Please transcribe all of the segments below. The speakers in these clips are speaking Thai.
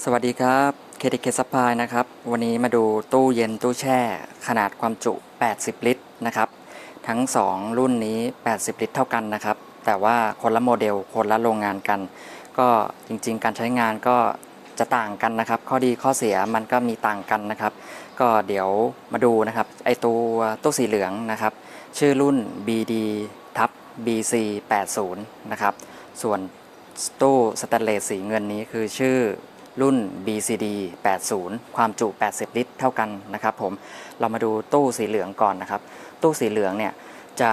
สวัสดีครับเคดิเคสพายนะครับ วันนี้มาดูตู้เย็นตู้แช่ ขนาดความจุ 80 ลิตรนะครับ ทั้ง 2 รุ่นนี้ 80 ลิตรเท่ากันนะครับ แต่ว่าคนละโมเดล คนละโรงงานกัน ก็จริงๆ การใช้งานก็จะต่างกันนะครับ ข้อดีข้อเสียมันก็มีต่างกันนะครับ ก็เดี๋ยวมาดูนะครับ ไอตัวตู้สีเหลืองนะครับ ชื่อรุ่น BD ทับ BC 80นะครับ ส่วนตู้สแตนเลสสีเงินนี้คือชื่อ รุ่น BCD 80 ความจุ 80 ลิตร เท่ากันนะครับผม เรามาดูตู้สีเหลืองก่อนนะครับ ตู้สีเหลืองเนี่ยจะ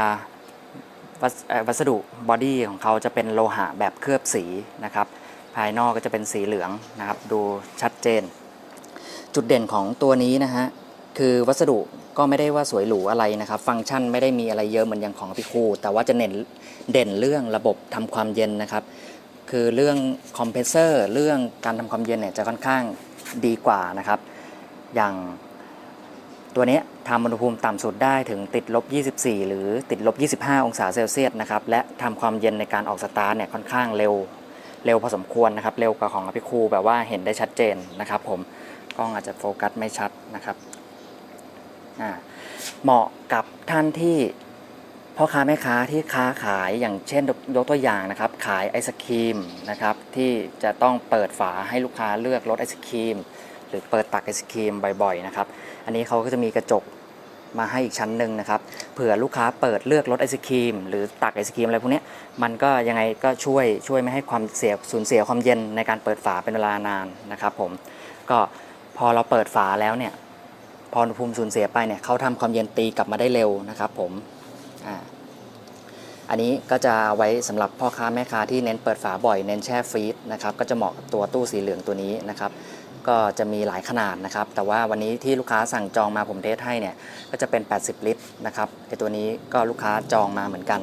วัสดุบอดี้ของเขาจะเป็นโลหะแบบเคลือบสีนะครับ ภายนอกก็จะเป็นสีเหลืองนะครับ ดูชัดเจน จุดเด่นของตัวนี้นะฮะ คือวัสดุก็ไม่ได้ว่าสวยหรูอะไรนะครับ ฟังก์ชันไม่ได้มีอะไรเยอะเหมือนอย่างของพิคูแต่ว่าจะเน้นเด่นเรื่องระบบทำความเย็นนะครับ คือเรื่องคอมเพรสเซอร์เรื่องการทำความเย็นเนี่ยจะค่อนข้างดีกว่านะครับ อย่างตัวนี้ทำอุณหภูมิต่ำสุดได้ถึงติดลบ 24 หรือติดลบ 25 องศาเซลเซียสนะครับ และทำความเย็นในการออกสตาร์ทเนี่ยค่อนข้างเร็วเร็วพอสมควรนะครับ เร็วกว่าของอภิคูแบบว่าเห็นได้ชัดเจนนะครับผมกล้องอาจจะโฟกัสไม่ชัดนะครับเหมาะกับท่านที่ พ่อค้าแม่ค้าที่ค้าขายอย่างเช่นยกตัวอย่างนะครับ ขายไอศครีมนะครับที่จะต้องเปิดฝาให้ลูกค้าเลือกรสไอศครีม หรือเปิดตักไอศครีมบ่อยๆนะครับอันนี้เขาก็จะมีกระจกมาให้อีกชั้นหนึ่งนะครับเผื่อลูกค้าเปิดเลือกรสไอศครีม หรือตักไอศครีมอะไรพวกนี้มันก็ยังไงก็ช่วยช่วยไม่ให้ความเสียสูญเสียความเย็นในการเปิดฝาเป็นเวลานานนะครับผมก็พอเราเปิดฝาแล้วเนี่ยพออุณหภูมิสูญเสียไปเนี่ยเขาทำความเย็นตีกลับมาได้เร็วนะครับผมอ่า อันนี้ก็จะเอาไว้สำหรับพ่อค้าแม่ค้าที่เน้นเปิดฝาบ่อยเน้นแช่ฟรีซนะครับก็จะเหมาะกับตัวตู้สีเหลืองตัวนี้นะครับก็จะมีหลายขนาดนะครับ แต่ว่าวันนี้ที่ลูกค้าสั่งจองมาผมเทสให้เนี่ยก็จะเป็น 80 ลิตรนะครับไอตัวนี้ก็ลูกค้าจองมาเหมือนกัน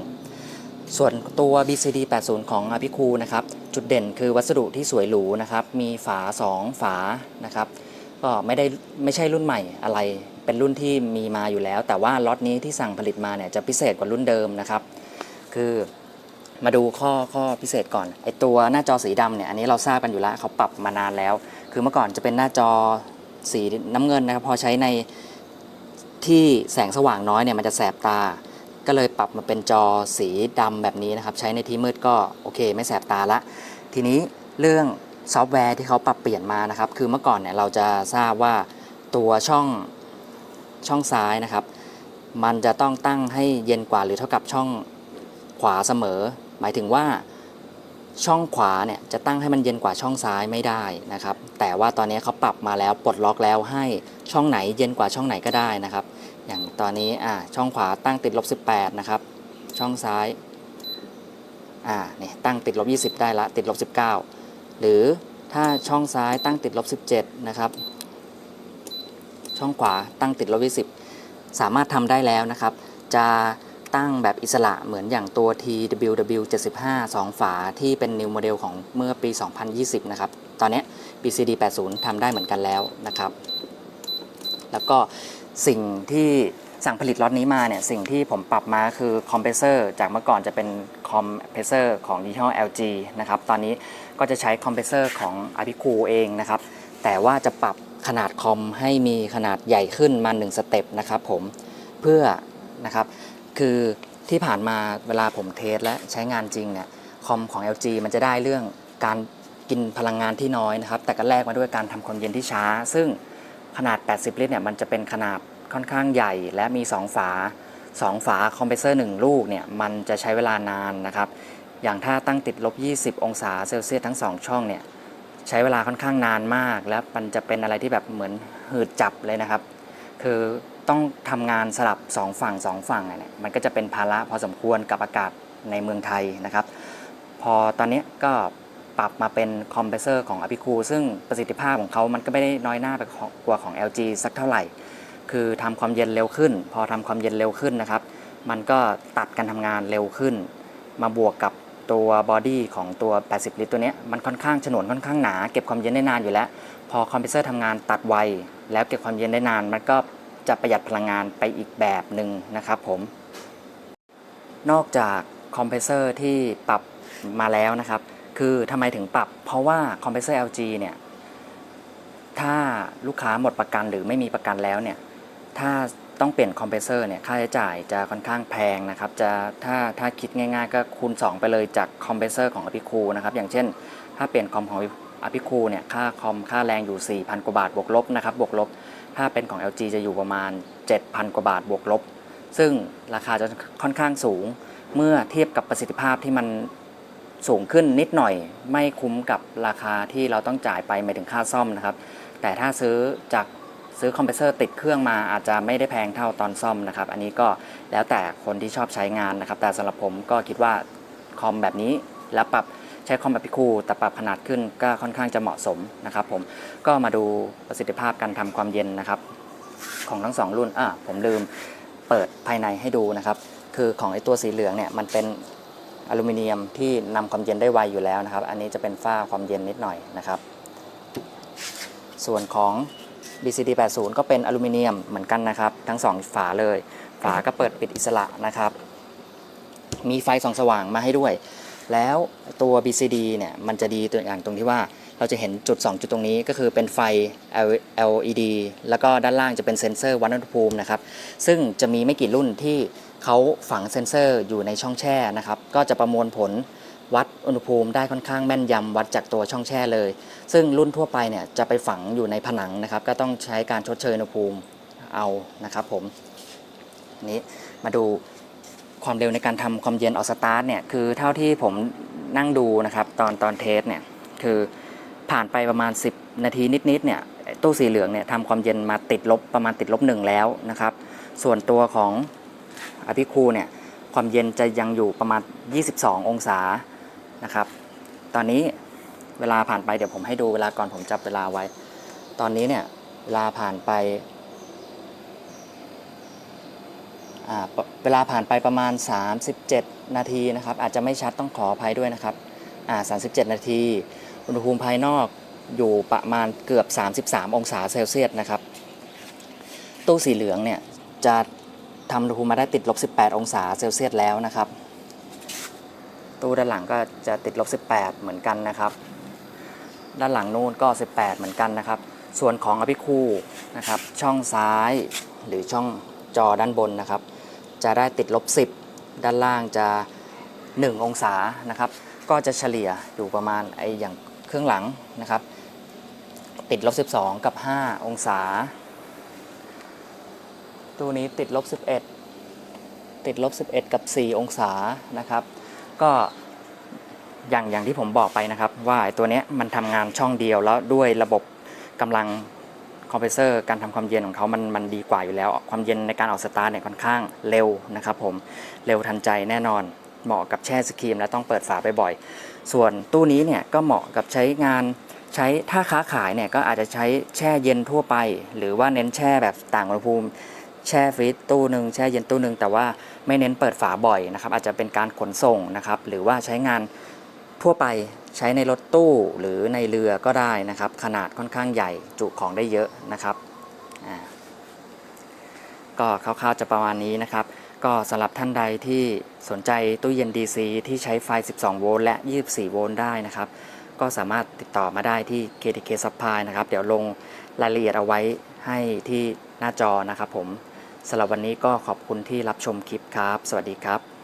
ส่วนตัว BCD 80 ของอภิคูนะครับ จุดเด่นคือวัสดุที่สวยหรูนะครับ มีฝา 2 ฝานะครับ ก็ไม่ได้ไม่ใช่รุ่นใหม่อะไร เป็นรุ่นที่มีมาอยู่แล้ว แต่ว่าล็อตนี้ที่สั่งผลิตมาเนี่ยจะพิเศษกว่ารุ่นเดิมนะครับ คือมาดูข้อข้อพิเศษก่อนไอตัวหน้าจอสีดำเนี่ยอันนี้เราทราบกันอยู่แล้วเขาปรับมานานแล้ว คือเมื่อก่อนจะเป็นหน้าจอสีน้ำเงินนะครับพอใช้ในที่แสงสว่างน้อยเนี่ยมันจะแสบตา ก็เลยปรับมาเป็นจอสีดำแบบนี้นะครับ ใช้ในที่มืดก็โอเค ไม่แสบตาละ ทีนี้เรื่องซอฟต์แวร์ที่เขาปรับเปลี่ยนมานะครับ คือเมื่อก่อนเนี่ยเราจะทราบว่าตัวช่องช่องซ้ายนะครับ มันจะต้องตั้งให้เย็นกว่าหรือเท่ากับช่อง ขวาเสมอ หมายถึงว่าช่องขวาเนี่ยจะตั้งให้มันเย็นกว่าช่องซ้ายไม่ได้นะครับ แต่ว่าตอนนี้เขาปรับมาแล้วปลดล็อกแล้วให้ช่องไหนเย็นกว่าช่องไหนก็ได้นะครับ อย่างตอนนี้อ่าช่องขวาตั้งติดลบ18นะครับ ช่องซ้ายอ่าเนี่ยตั้งติดลบ20 ได้ละติดลบ19 หรือถ้าช่องซ้ายตั้งติดลบ17นะครับ ช่องขวาตั้งติดลบ20 สามารถทำได้แล้วนะครับ จะ ตั้งแบบอิสระเหมือนอย่างตัว TWW 75 2 ฝาที่เป็น New Model ของเมื่อปี 2020 นะครับ ตอนนี้ BCD 80 ทำได้เหมือนกันแล้วนะครับ แล้วก็สิ่งที่สั่งผลิตล็อตนี้มาเนี่ย สิ่งที่ผมปรับมาคือคอมเพรสเซอร์จากเมื่อก่อนจะเป็นคอมเพรสเซอร์ของยี่ห้อ LG นะครับ ตอนนี้ก็จะใช้คอมเพรสเซอร์ของ a p i c o เองนะครับ แต่ว่าจะปรับขนาดคอมให้มีขนาดใหญ่ขึ้นมา1สเต็ปนะครับผมเพื่อนะครับ คือที่ผ่านมาเวลาผมเทสและใช้งานจริงเนี่ยคอมของ LG มันจะได้เรื่องการกินพลังงานที่น้อยนะครับ แต่ก็แลกมาด้วยการทำความเย็นที่ช้า ซึ่งขนาด 80 ลิตรเนี่ยมันจะเป็นขนาดค่อนข้างใหญ่และมี 2 ฝา 2 ฝาคอมเพรสเซอร์ 1 ลูกเนี่ยมันจะใช้เวลานานนะครับ อย่างถ้าตั้งติดลบ 20 องศาเซลเซียสทั้ง 2 ช่องเนี่ยใช้เวลาค่อนข้างนานมาก และมันจะเป็นอะไรที่แบบเหมือนหืดจับเลยนะครับ คือ ต้องทำงานสลับ 2 ฝั่ง 2 ฝั่งเนี่ยมันก็จะเป็นภาระพอสมควรกับอากาศในเมืองไทยนะครับ พอตอนนี้ก็ปรับมาเป็นคอมเพรสเซอร์ของ a p i c o ซึ่งประสิทธิภาพของเขามันก็ไม่ได้น้อยหน้าไปกว่าของ LG สักเท่าไหร่ คือทำความเย็นเร็วขึ้น พอทำความเย็นเร็วขึ้นนะครับ มันก็ตัดการทำงานเร็วขึ้น มาบวกกับตัวบอดี้ของตัว 80 ลิตรตัวนี้มันค่อนข้างฉนวนค่อนข้างหนา เก็บความเย็นได้นานอยู่แล้ว พอคอมเพรสเซอร์ทำงานตัดไว แล้วเก็บความเย็นได้นาน มันก็ จะประหยัดพลังงานไปอีกแบบหนึ่งนะครับผม นอกจากคอมเพรสเซอร์ที่ปรับมาแล้วนะครับ คือทำไมถึงปรับ เพราะว่าคอมเพรสเซอร์ LG เนี่ย ถ้าลูกค้าหมดประกันหรือไม่มีประกันแล้วเนี่ย ถ้าต้องเปลี่ยนคอมเพรสเซอร์เนี่ย ค่าใช้จ่ายจะค่อนข้างแพงนะครับ จะถ้าถ้าคิดง่ายๆ ก็คูณ 2 ไปเลยจากคอมเพรสเซอร์ของอภิคูนะครับ อย่างเช่น ถ้าเปลี่ยนคอมของ อภิคูเนี่ยค่าคอมค่าแรงอยู่ 4,000 กว่าบาทบวกลบนะครับบวกลบ ถ้าเป็นของ LG จะอยู่ประมาณ 7,000 กว่าบาทบวกลบ ซึ่งราคาจะค่อนข้างสูง เมื่อเทียบกับประสิทธิภาพที่มันสูงขึ้นนิดหน่อย ไม่คุ้มกับราคาที่เราต้องจ่ายไปหมายถึงค่าซ่อมนะครับ แต่ถ้าซื้อจากซื้อคอมเพรสเซอร์ติดเครื่องมาอาจจะไม่ได้แพงเท่าตอนซ่อมนะครับ อันนี้ก็แล้วแต่คนที่ชอบใช้งานนะครับ แต่สำหรับผมก็คิดว่าคอมแบบนี้แล้วปรับ ใช้คอมแบบพิคูแต่ปรับขนาดขึ้นก็ค่อนข้างจะเหมาะสมนะครับผมก็มาดูประสิทธิภาพการทำความเย็นนะครับ ของทั้งสองรุ่นอะผมลืมเปิดภายในให้ดูนะครับ คือของไอตัวสีเหลืองเนี่ยมันเป็นอลูมิเนียมที่นำความเย็นได้ไวอยู่แล้วนะครับ อันนี้จะเป็นฝ้าความเย็นนิดหน่อยนะครับ ส่วนของ BCD 80ก็เป็นอลูมิเนียมเหมือนกันนะครับ ทั้งสองฝาเลย ฝาก็เปิดปิดอิสระนะครับ มีไฟส่องสว่างมาให้ด้วย แล้วตัว BCD เนี่ยมันจะดีตัวอย่างตรงที่ว่าเราจะเห็นจุด 2 จุดตรงนี้ก็คือเป็นไฟ LED แล้วก็ด้านล่างจะเป็นเซ็นเซอร์วัดอุณหภูมินะครับ ซึ่งจะมีไม่กี่รุ่นที่เขาฝังเซ็นเซอร์อยู่ในช่องแช่นะครับ ก็จะประมวลผลวัดอุณหภูมิได้ค่อนข้างแม่นยำวัดจากตัวช่องแช่เลย ซึ่งรุ่นทั่วไปเนี่ยจะไปฝังอยู่ในผนังนะครับ ก็ต้องใช้การชดเชยอุณหภูมิเอานะครับผมนี้มาดู ความเร็วในการทำความเย็นออกสตาร์ทเนี่ยคือเท่าที่ผมนั่งดูนะครับตอนตอนเทสเนี่ยคือผ่านไปประมาณ 10 นาทีนิดๆเนี่ยตู้สีเหลืองเนี่ยทำความเย็นมาติดลบประมาณติดลบหนึ่งแล้วนะครับ ส่วนตัวของอภิคูเนี่ยความเย็นจะยังอยู่ประมาณ 22 องศานะครับ ตอนนี้เวลาผ่านไปเดี๋ยวผมให้ดูเวลาก่อนผมจับเวลาไว้ ตอนนี้เนี่ยเวลาผ่านไปอ่าป เวลาผ่านไปประมาณ 37 นาทีนะครับอาจจะไม่ชัดต้องขออภัยด้วยนะครับ37 นาที อุณหภูมิภายนอกอยู่ประมาณเกือบ 33 องศาเซลเซียสนะครับ ตู้สีเหลืองเนี่ยจะทำอุณหภูมิมาได้ติดลบ 18 องศาเซลเซียสแล้วนะครับ ตู้ด้านหลังก็จะติดลบ 18 เหมือนกันนะครับ ด้านหลังนู่นก็ 18 เหมือนกันนะครับ ส่วนของอภิคูนะครับ ช่องซ้ายหรือช่องจอด้านบนนะครับ จะได้ติดลบ 10 ด้านล่างจะ 1 องศานะครับ ก็จะเฉลี่ยอยู่ประมาณไออย่างเครื่องหลังนะครับ ติดลบ 12 กับ 5 องศาตู้นี้ติดลบ 11 ติดลบ 11 กับ 4 องศานะครับ ก็อย่างอย่างที่ผมบอกไปนะครับ ว่าไอตัวเนี้ยมันทำงานช่องเดียวแล้วด้วยระบบกำลัง อมเพรสเซอร์การทำความเย็นของเขามันมันดีกว่าอยู่แล้ว ความเย็นในการออกสตาร์ทเนี่ยค่อนข้างเร็วนะครับผมเร็วทันใจแน่นอน เหมาะกับแช่สครีมและต้องเปิดฝาบ่อยๆส่วนตู้นี้เนี่ยก็เหมาะกับใช้งานใช้ถ้าค้าขายเนี่ยก็อาจจะใช้แช่เย็นทั่วไป หรือว่าเน้นแช่แบบต่างอุณหภูมิแช่ฟรีซตู้หนึ่งแช่เย็นตู้หนึ่งแต่ว่าไม่เน้นเปิดฝาบ่อยนะครับอาจจะเป็นการขนส่งนะครับหรือว่าใช้งาน ทั่วไปใช้ในรถตู้หรือในเรือก็ได้นะครับ ขนาดค่อนข้างใหญ่จุของได้เยอะนะครับก็คร่าวๆจะประมาณนี้นะครับ ก็สำหรับท่านใดที่สนใจตู้เย็น DC ที่ใช้ไฟ 12 โวลต์และ 24 โวลต์ได้นะครับ ก็สามารถติดต่อมาได้ที่ KTK Supply นะครับ เดี๋ยวลงรายละเอียดเอาไว้ให้ที่หน้าจอนะครับผมสำหรับวันนี้ก็ขอบคุณที่รับชมคลิปครับ สวัสดีครับ